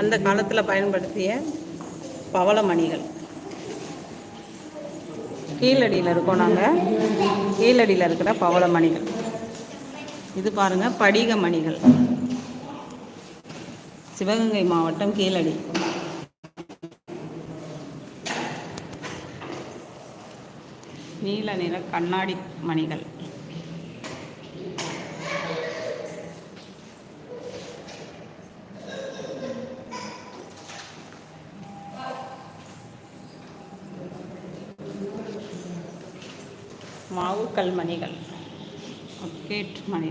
அந்த காலத்தில் பயன்படுத்திய பவளமணிகள். கீழடியில் இருக்கோம் நாங்கள் கீழடியில் இருக்கிற பவளமணிகள். இது பாருங்கள் படிக மணிகள். சிவகங்கை மாவட்டம் கீழடி. நீல நிற கண்ணாடி மணிகள். மாவு கல்மணிகள் ஒக்கேட் மணி.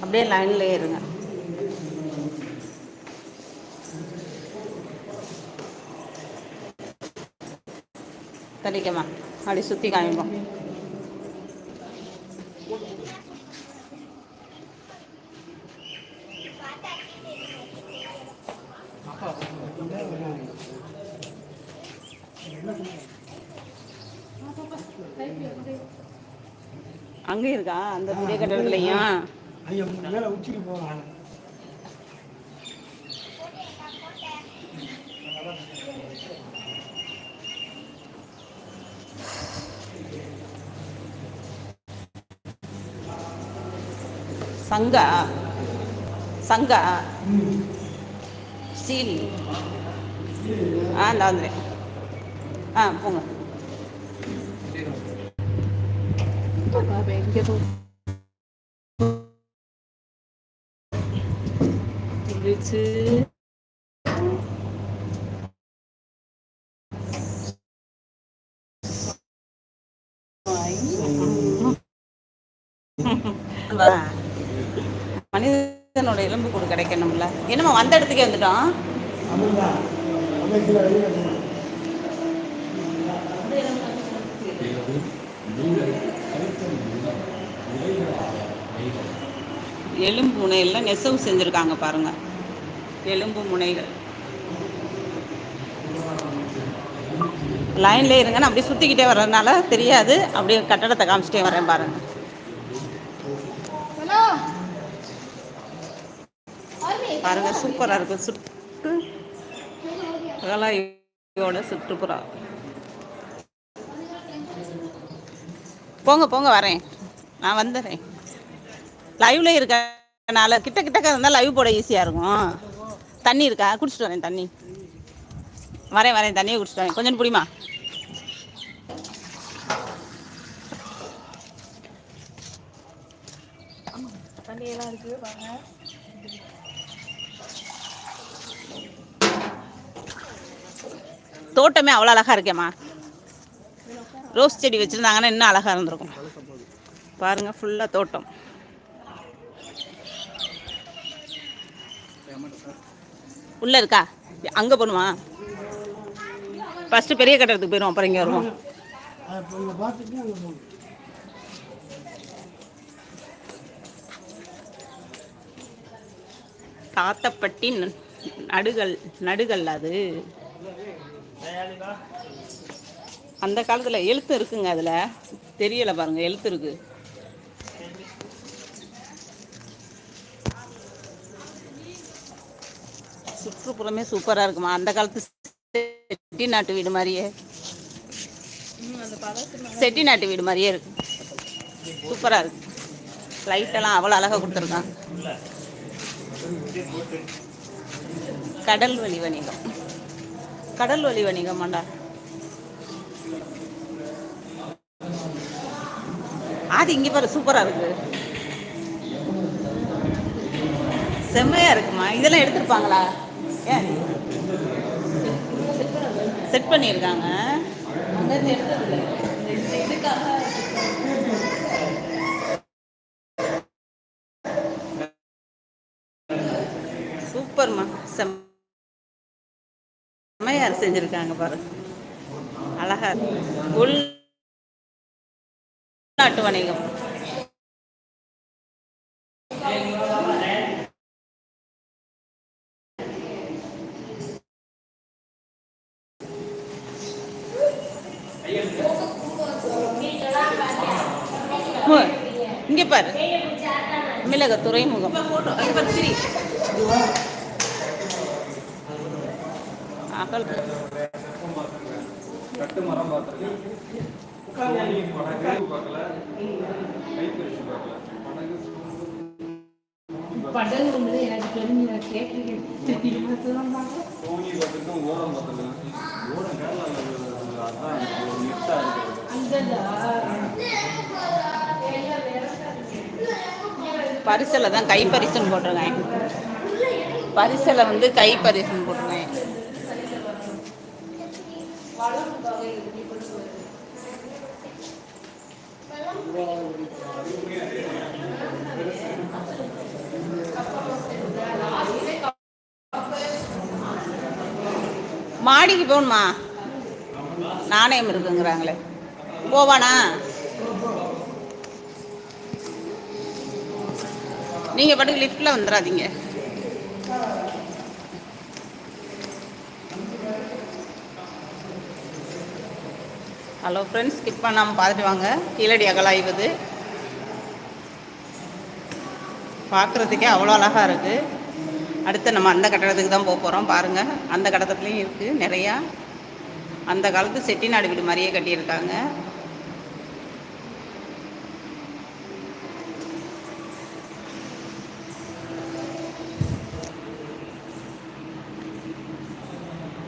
அப்படியே லைன்லேயே இருங்க. தடிக்கமா அப்படி சுற்றி காமிப்போம். அங்கே இருக்கா? அந்த புதிய கட்டடத்துலையும்? ஐயா மேலே உச்சிக்கு போவாங்க சங்கா சங்கா ஸ்டீல் ஆ இந்த வந்துடுறேன் ஆ போங்க மனிதனோட எலும்பு கூடு கிடைக்கணும்ல. என்னம்மா வந்த இடத்துக்கே வந்துட்டோம். எலும்பு முனையில் நெசவு செஞ்சுருக்காங்க பாருங்க. எலும்பு முனைகள். லைன்லேயே இருங்க நான் அப்படியே சுற்றிக்கிட்டே வர்றதுனால தெரியாது. அப்படியே கட்டடத்தை காமிச்சிட்டே வரேன் பாருங்க. பாருங்க சூப்பராக இருக்குது சுற்று அகலாயோட சுற்றுப்புறா. போங்க போங்க வரேன். நான் வந்துடுறேன் லைவ்ல இருக்கனால கிட்ட கிட்டக்க இருந்தால் லைவ் போட ஈஸியாக இருக்கும். தண்ணி இருக்கா? குடிச்சிட்டு வரேன் தண்ணி. வரேன் வரேன் தண்ணியை குடிச்சிட்டு வரேன். கொஞ்சம் பிடிமா தண்ணியெல்லாம் தோட்டமே அவ்வளோ அழகாக இருக்கேம்மா. ரோஸ் செடி வச்சுருந்தாங்கன்னா இன்னும் அழகாக இருந்திருக்கும். பாருங்கள் ஃபுல்லாக தோட்டம். உள்ளே இருக்கா? அங்கே போகணுமா ஃபஸ்ட்டு பெரிய கட்டடத்துக்கு போயிடும் அப்புறம் இங்கே வருவோம். தாத்தப்பட்டி நடுகள் நடுகள் அது. அந்த காலத்தில் எழுத்து இருக்குங்க அதில். தெரியலை பாருங்கள் எழுத்து இருக்குது சுற்றுப்புறமே சூப்பராக இருக்குமா? அந்த காலத்து செட்டி நாட்டு வீடு மாதிரியே. செட்டி நாட்டு வீடு மாதிரியே இருக்கு. சூப்பராக இருக்கு. லைட்டெல்லாம் அவ்வளோ அழகாக கொடுத்துருக்காங்க. கடல் வழி வணிகம். கடல் வழி வணிகம் ஆண்டா. அது இங்கே பாரு சூப்பராக இருக்கு. செம்மையா இருக்குமா? இதெல்லாம் எடுத்திருப்பாங்களா? செட் பண்ணியிருக்காங்க. அங்கேருந்து எடுத்ததில்ல இந்த இதுக்காக சூப்பர்மா செம்மையா செஞ்சுருக்காங்க பாரு. அழகா உள் உள்நாட்டு வணிகம். இங்க பாரு. மிளக துறைமுகம் அகல். படகு எனக்கு தெரிஞ்சு கேட்டிருக்கேன் தெரியுமா ஓரம் பார்த்துருக்கேன் ஓரம் கேரளாவில் அதான் ஒரு இருக்குது பரிசில் தான் கை பரிசுன்னு போட்டிருக்கேன். பரிசில் வந்து கை பரிசுன்னு போட்டிருக்கேன். மாடிக்கு போகணுமா? நாணயம் இருக்குங்கிறாங்களே. போவானா? நீங்கள் பாட்டுக்கு லிஃப்ட்டில் வந்துடாதீங்க ஹலோ ஃப்ரெண்ட்ஸ் ஸ்கிப் பண்ணாமல் பார்த்துட்டு வாங்க. கீழடி அகலாய்வது பார்க்குறதுக்கே அவ்வளோ அழகாக இருக்குது அடுத்து நம்ம அந்த கட்டடத்துக்கு தான் போக போகிறோம் பாருங்கள் அந்த கட்டத்துலேயும் இருக்குது நிறையா. அந்த காலத்து செட்டிநாடு வீடு மாதிரியே கட்டியிருக்காங்க.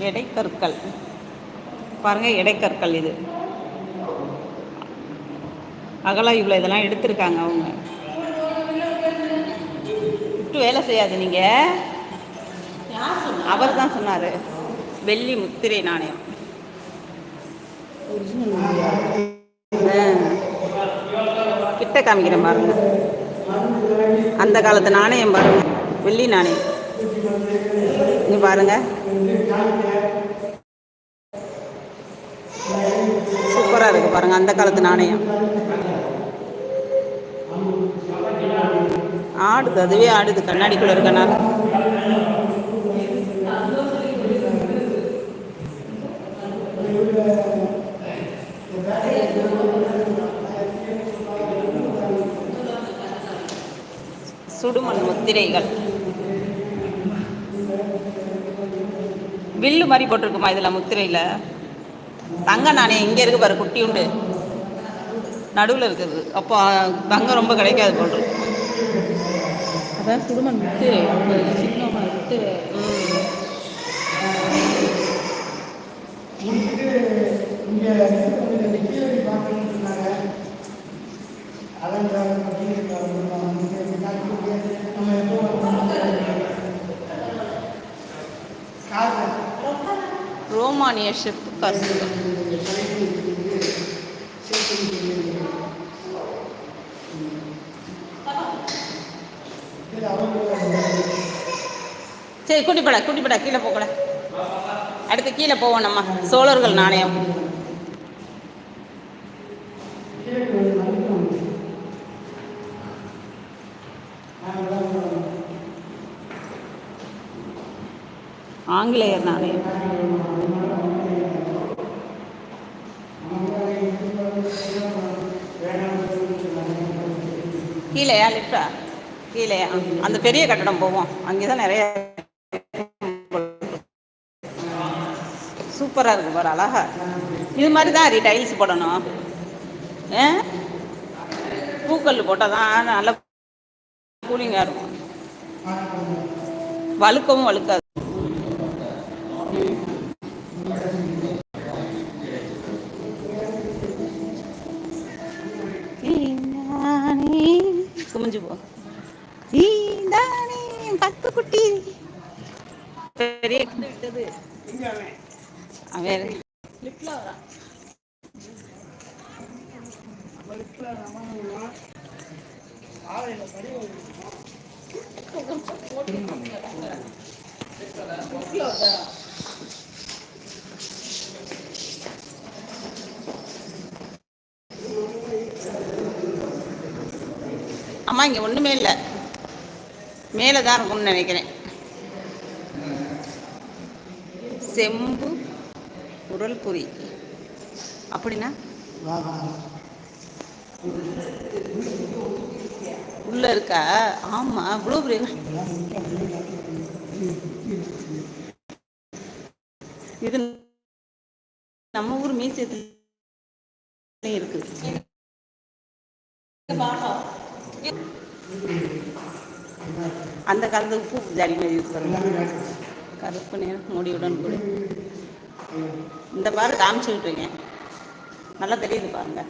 எடைக்கற்கள். பாருங்க எடைக்கற்கள் இது. அகலாய்வுல இதெல்லாம் எடுத்திருக்காங்க அவங்க. விட்டு வேலை செய்யாது நீங்க. அவர் தான் சொன்னாரு. வெள்ளி முத்திரை நாணயம். கிட்ட காமிக்கிறேன் பாருங்க. அந்த காலத்து நாணயம் பாருங்க. வெள்ளி நாணயம். நீ பாருங்க. சூப்பரா இருக்கு பாருங்க அந்த காலத்து நாணயம். ஆடுது அதுவே ஆடுது. கண்ணாடிக்குள்ள இருக்கனால. சுடுமண் முத்திரைகள். வில்லு மாதிரி போட்டிருக்குமா இதில் முத்திரையில்? தங்க நாணயம் இங்கே இருக்கு பாரு குட்டி உண்டு நடுவில் இருக்குது. அப்போ தங்கம் ரொம்ப கிடைக்காது போல் இருக்கு. அதான் சுடுமண் முத்திரை. சின்ன முத்திரை முடிச்சுட்டு இங்கே இந்த கீழடி பார்க்கணும்னு சொன்னாங்க அலங்காரம் நம்ம எப்போ காசு ரோமானிய ஷிப் காசு சரி குட்டிப்படா கூட்டிப்பட கீழே போகல அடுத்து கீழே போவோம் நம்ம. சோழர்கள் நாணயம். ஆங்கிலேயர் நானே கீழேயா லிஃப்டா கீழேயா அந்த பெரிய கட்டடம் போவோம். அங்கே தான் நிறைய சூப்பராக இருக்கு பாரு அழகா. இது மாதிரி தான் அரி டைல்ஸ் போடணும். ஏ? பூக்கல் போட்டால் தான் நல்ல கூலிங்காக இருக்கும். வழுக்கவும் வழுக்காது. வந்து விட்டது அவன் லிப்ல வரான் அம்மா இங்கே ஒன்றுமே இல்லை. மேலே தான் இருக்கும்னு நினைக்கிறேன். செம்பு உரல் பொரி அப்படின்னா? உள்ள இருக்கா? ஆமா இவ்வளோ பெரிய இது நம்ம ஊர் மீசியத்துல இருக்கு. அந்த காலத்து உப்பு ஜாடி மாதிரி யூஸ் பண்ணுவாங்க. கருப்பு நேரம் முடியுடன் கூட. இந்த பாரு காமிச்சுக்கிட்டு இருக்கேன். நல்லா தெரியுது பாருங்க.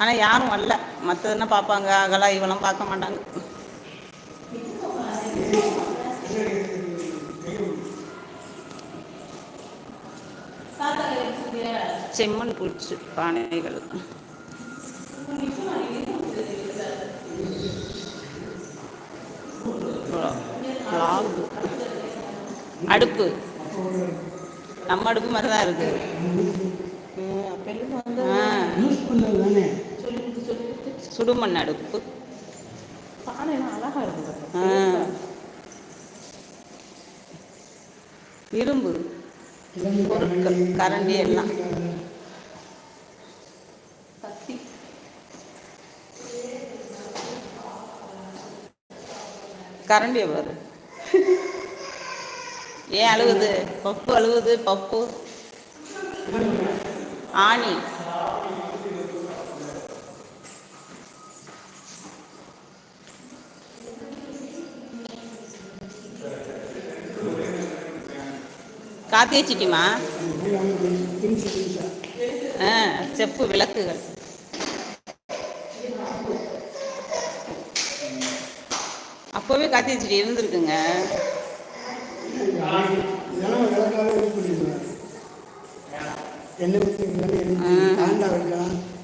ஆனால் யாரும் வரல மற்றதுன்னா பார்ப்பாங்க? அகலா இவெல்லாம் பார்க்க மாட்டாங்க. செம்மண் பூச்சு பானைகள். அடுப்பு. நம்ம அடுப்பு மாதிரி தான் இருக்கு சுடுமண் அடுப்பு. இரும்பு. பொருட்கள் கரண்டி எல்லாம். கத்தி. கரண்டியை பாரு ஏன் அழுகுது பப்பு அழுகுது பப்பு. ஆணி. காத்திய சிட்டிமா ஆ செப்பு விளக்குகள். அப்போவே காத்திய செடி இருந்திருக்குங்க. இதெல்லாம் விளக்காக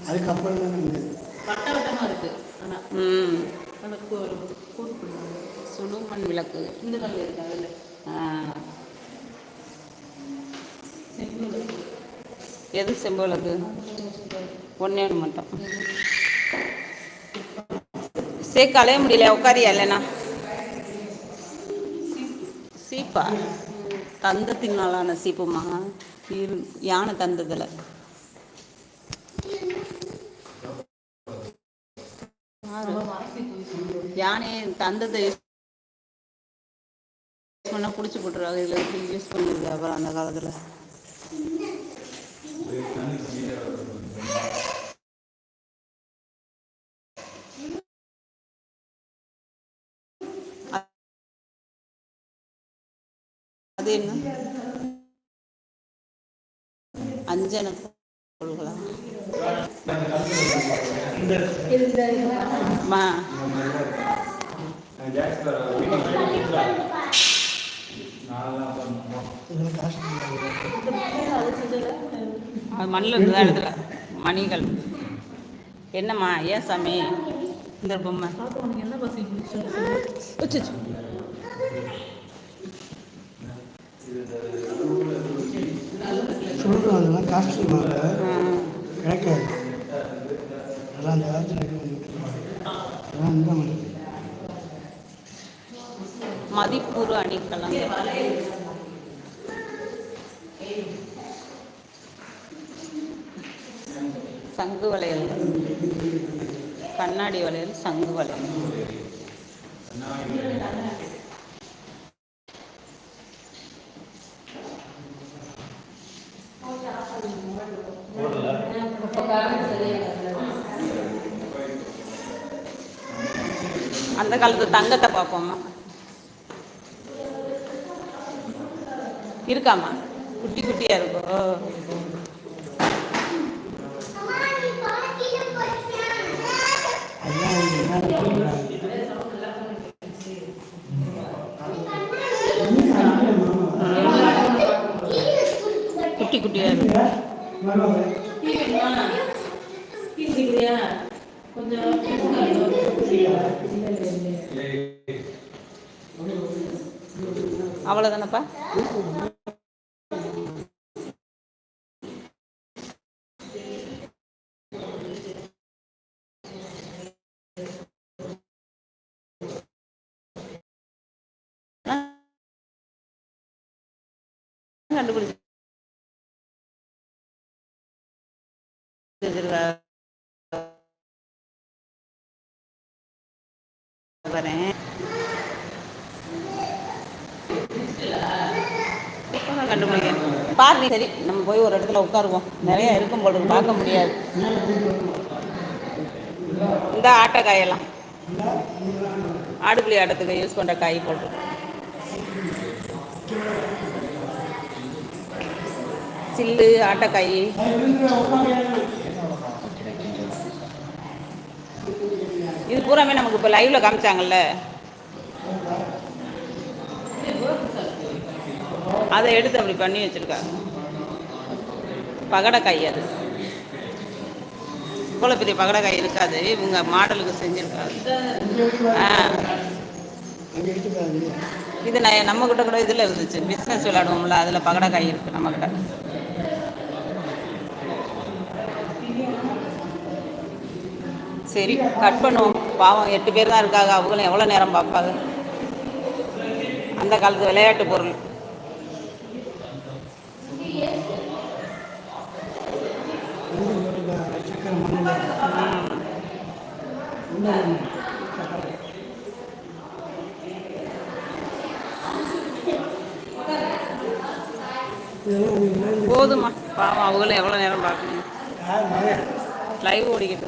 அதுக்கப்புறம் தான் நம்ம வட்ட வட்டமா இருக்கு. ஆனா ம். அதுக்கு ஒரு கூடு பண்ணுவாங்க. சுடுமண் விளக்கு. இந்த கல் இருக்கு அதுல. எது செம்பு விளக்கு? ஒன்றே ஒன்று மட்டும். சேர்க்க அலைய முடியல. உட்காரியா இல்லைண்ணா சீப்பா? தந்தத்தினாலான சீப்புமா இரு யானை தந்ததில். யானை தந்தத்தை யூஸ் பண்ணால் பிடிச்சி போட்டுருவாங்க இதில் யூஸ் பண்ணிருக்கு அப்புறம் அந்த காலத்தில்? அது என்ன? அஞ்சன இதெல்லாம் காசு அது மண்ணில் இருந்து தான் மணிகள். என்னம்மா ஏன் சாமி? இந்த பொம்மை. என்ன பசி சொல்லு சொல்லு வச்சுச்சு சொல்கிறோம் அதெல்லாம் வாங்க கிடைக்காது அதெல்லாம் அந்த காலத்தில் இது பண்ணிட்டு அதெல்லாம் இந்த மாதிரி. மதிப்புறு அணிக்கலாம் சங்கு வளையல். கண்ணாடி வளையல் சங்கு வளையல். அந்த காலத்து தங்கத்தை பார்ப்போம்மா. இருக்காம்மா. குட்டி குட்டியா இருக்கும். குட்டி குட்டியா இருக்கும். அவ்வளோதானப்பா கண்டுபிடிச்சு வச்சிருக்கா வரேன் இப்பதான் சரி நம்ம போய் ஒரு இடத்துல உட்காருவோம் நிறைய இருக்கும் போல பார்க்க முடியாது இந்த ஆட்டைக்காயெல்லாம் ஆடுபுலி ஆட்டத்துக்கு யூஸ் பண்ணுற காய் போட்டு சில்லு ஆட்டைக்காய் இது பூராமே நமக்கு இப்போ லைவில் காமிச்சாங்கல்ல. அதை எடுத்து அப்படி பண்ணி வச்சிருக்காங்க. பகடக்காய் அது. இவ்வளோ பெரிய பகடக்காய் இருக்காது. இவங்க மாடலுக்கு செஞ்சுருக்காங்க. ஆ. இது நான் நம்ம கிட்ட கூட இதில் இருந்துச்சு. பிஸ்னஸ் விளையாடுவோம்ல அதில் பகடக்காய் இருக்குது நம்மக்கிட்ட சரி கட் பண்ணுவோம். பாவம் எட்டு பேர் தான் இருக்காங்க. அவங்களும் எவ்வளோ நேரம் பார்ப்பாங்க? அந்த காலத்து விளையாட்டு பொருள். போதுமா பாவம் அவங்களும் எவ்வளோ நேரம் பார்க்கணும்? லைவ் ஓடிக்கிட்டு.